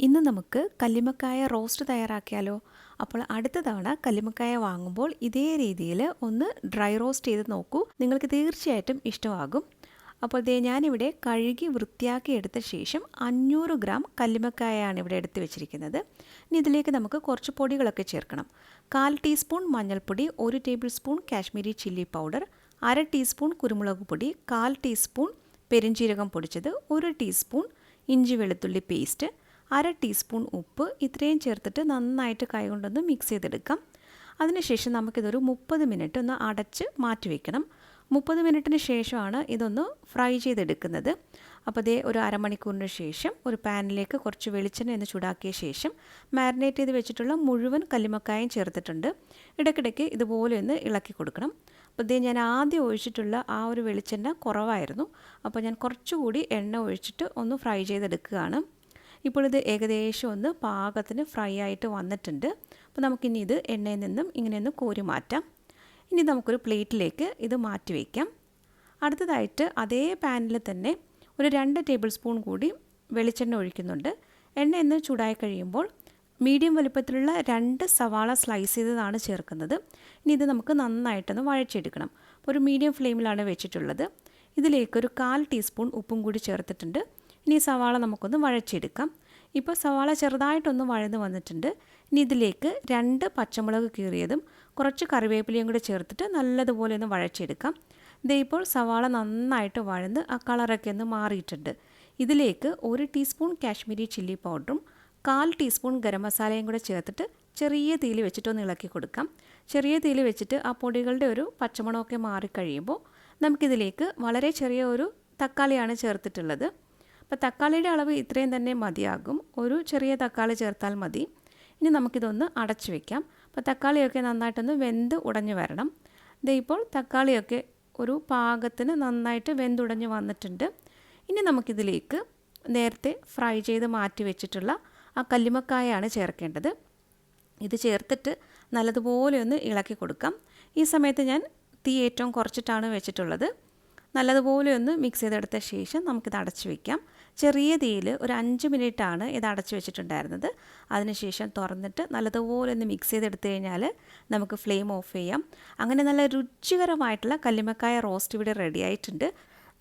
ഇന്ന് നമുക്ക് കല്ലിമക്കായ റോസ്റ്റ് തയ്യാറാക്കിയാലോ? അപ്പോൾ അടുത്ത തവണ കല്ലിമക്കായ വാങ്ങുമ്പോൾ ഇതേ രീതിയിൽ ഒന്ന് ഡ്രൈ റോസ്റ്റ് ചെയ്ത് നോക്കൂ. നിങ്ങൾക്ക് തീർച്ചയായിട്ടും ഇഷ്ടമാകും. അപ്പോൾ ദേ ഞാനിവിടെ കഴുകി വൃത്തിയാക്കി എടുത്ത ശേഷം അഞ്ഞൂറ് ഗ്രാം കല്ലിമക്കായാണ് ഇവിടെ എടുത്തു വെച്ചിരിക്കുന്നത്. ഇനി ഇതിലേക്ക് നമുക്ക് കുറച്ച് പൊടികളൊക്കെ ചേർക്കണം. കാൽ ടീസ്പൂൺ മഞ്ഞൾപ്പൊടി ഒരു tablespoon Kashmiri chilli powder അര ടീസ്പൂൺ കുരുമുളക് പൊടി കാൽ ടീസ്പൂൺ പെരിഞ്ചീരകം പൊടിച്ചത് ഒരു ടീസ്പൂൺ ഇഞ്ചി വെളുത്തുള്ളി പേസ്റ്റ് അര ടീസ്പൂൺ ഉപ്പ് ഇത്രയും ചേർത്തിട്ട് നന്നായിട്ട് കൈകൊണ്ടൊന്ന് മിക്സ് ചെയ്തെടുക്കാം. അതിനുശേഷം നമുക്കിതൊരു മുപ്പത് മിനിറ്റ് ഒന്ന് അടച്ച് മാറ്റി വയ്ക്കണം മുപ്പത് മിനിറ്റിന് ശേഷമാണ് ഇതൊന്ന് ഫ്രൈ ചെയ്തെടുക്കുന്നത്. അപ്പോൾ അതേ ഒരു അരമണിക്കൂറിന് ശേഷം ഒരു പാനിലേക്ക് കുറച്ച് വെളിച്ചെണ്ണ എന്ന് ചൂടാക്കിയ ശേഷം മാരിനേറ്റ് ചെയ്ത് വെച്ചിട്ടുള്ള മുഴുവൻ കല്ലുമക്കായും ചേർത്തിട്ടുണ്ട്. ഇടയ്ക്കിടയ്ക്ക് ഇതുപോലെ ഒന്ന് ഇളക്കി കൊടുക്കണം. അപ്പോൾ ഇതേ ഞാൻ ആദ്യം ഒഴിച്ചിട്ടുള്ള ആ ഒരു വെളിച്ചെണ്ണ കുറവായിരുന്നു. അപ്പോൾ ഞാൻ കുറച്ചുകൂടി എണ്ണ ഒഴിച്ചിട്ട് ഒന്ന് ഫ്രൈ ചെയ്തെടുക്കുകയാണ്. ഇപ്പോൾ ഇത് ഏകദേശം ഒന്ന് പാകത്തിന് ഫ്രൈ ആയിട്ട് വന്നിട്ടുണ്ട്. അപ്പോൾ നമുക്കിനി ഇത് എണ്ണയിൽ നിന്നും ഇങ്ങനെയൊന്ന് കോരി മാറ്റാം. ഇനി നമുക്കൊരു പ്ലേറ്റിലേക്ക് ഇത് മാറ്റി വയ്ക്കാം അടുത്തതായിട്ട് അതേ പാനിൽ തന്നെ ഒരു രണ്ട് ടേബിൾ സ്പൂൺ കൂടി വെളിച്ചെണ്ണ ഒഴിക്കുന്നുണ്ട്. എണ്ണ എന്ന് ചൂടായി കഴിയുമ്പോൾ മീഡിയം വലുപ്പത്തിലുള്ള രണ്ട് സവാള സ്ലൈസ് ചെയ്തതാണ് ചേർക്കുന്നത്. ഇനി ഇത് നമുക്ക് നന്നായിട്ടൊന്ന് വഴച്ചെടുക്കണം ഒരു മീഡിയം ഫ്ലെയിമിലാണ് വെച്ചിട്ടുള്ളത്. ഇതിലേക്ക് ഒരു കാൽ ടീസ്പൂൺ ഉപ്പും കൂടി ചേർത്തിട്ടുണ്ട്. ഇനി സവാള നമുക്കൊന്ന് വഴച്ചെടുക്കാം. ഇപ്പോൾ സവാള ചെറുതായിട്ടൊന്ന് വഴന്ന് വന്നിട്ടുണ്ട്. ഇനി ഇതിലേക്ക് രണ്ട് പച്ചമുളക് കീറിയതും കുറച്ച് കറിവേപ്പിലയും കൂടി ചേർത്തിട്ട് നല്ലതുപോലെ ഒന്ന് വഴച്ചെടുക്കാം. ദേ ഇപ്പോൾ സവാള നന്നായിട്ട് വഴന്ന് ആ കളറൊക്കെ ഒന്ന് മാറിയിട്ടുണ്ട്. ഇതിലേക്ക് ഒരു ടീസ്പൂൺ കാശ്മീരി ചില്ലി പൗഡറും കാൽ ടീസ്പൂൺ ഗരം മസാലയും കൂടെ ചേർത്തിട്ട് ചെറിയ തീയിൽ വെച്ചിട്ടൊന്ന് ഇളക്കി കൊടുക്കാം. ചെറിയ തീയിൽ വെച്ചിട്ട് ആ പൊടികളുടെ ഒരു പച്ചമണമൊക്കെ മാറിക്കഴിയുമ്പോൾ നമുക്കിതിലേക്ക് വളരെ ചെറിയ ഒരു തക്കാളിയാണ് ചേർത്തിട്ടുള്ളത്. അപ്പോൾ തക്കാളിയുടെ അളവ് ഇത്രയും തന്നെ മതിയാകും. ഒരു ചെറിയ തക്കാളി ചേർത്താൽ മതി. ഇനി നമുക്കിതൊന്ന് അടച്ചു വയ്ക്കാം അപ്പോൾ തക്കാളിയൊക്കെ നന്നായിട്ടൊന്ന് വെന്ത് ഉടഞ്ഞു വരണം. ദേ ഇപ്പോൾ തക്കാളിയൊക്കെ ഒരു പാകത്തിന് നന്നായിട്ട് വെന്തുടഞ്ഞ് വന്നിട്ടുണ്ട്. ഇനി നമുക്കിതിലേക്ക് നേരത്തെ ഫ്രൈ ചെയ്ത് മാറ്റി വെച്ചിട്ടുള്ള ആ കല്ലുമക്കായാണ് ചേർക്കേണ്ടത്. ഇത് ചേർത്തിട്ട് നല്ലതുപോലെ ഒന്ന് ഇളക്കി കൊടുക്കാം. ഈ സമയത്ത് ഞാൻ തീ ഏറ്റവും കുറച്ചിട്ടാണ് വെച്ചിട്ടുള്ളത്. നല്ലതുപോലെ ഒന്ന് മിക്സ് ചെയ്തെടുത്ത ശേഷം നമുക്കിത് അടച്ചു വയ്ക്കാം ചെറിയ തീയിൽ ഒരു അഞ്ച് മിനിറ്റാണ് ഇത് അടച്ചു വെച്ചിട്ടുണ്ടായിരുന്നത്. അതിനുശേഷം തുറന്നിട്ട് നല്ലതുപോലെ ഒന്ന് മിക്സ് ചെയ്തെടുത്ത് കഴിഞ്ഞാൽ നമുക്ക് ഫ്ലെയിം ഓഫ് ചെയ്യാം. അങ്ങനെ നല്ല രുചികരമായിട്ടുള്ള കല്ലിമക്കായ റോസ്റ്റ് ഇവിടെ റെഡി ആയിട്ടുണ്ട്.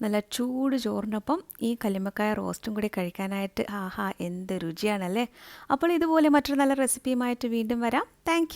നല്ല ചൂട് ചോറിനൊപ്പം ഈ കല്ലിമക്കായ റോസ്റ്റും കൂടി കഴിക്കാനായിട്ട് ആഹാ എന്ത് രുചിയാണല്ലേ? അപ്പോൾ ഇതുപോലെ മറ്റൊരു നല്ല റെസിപ്പിയുമായിട്ട് വീണ്ടും വരാം. താങ്ക്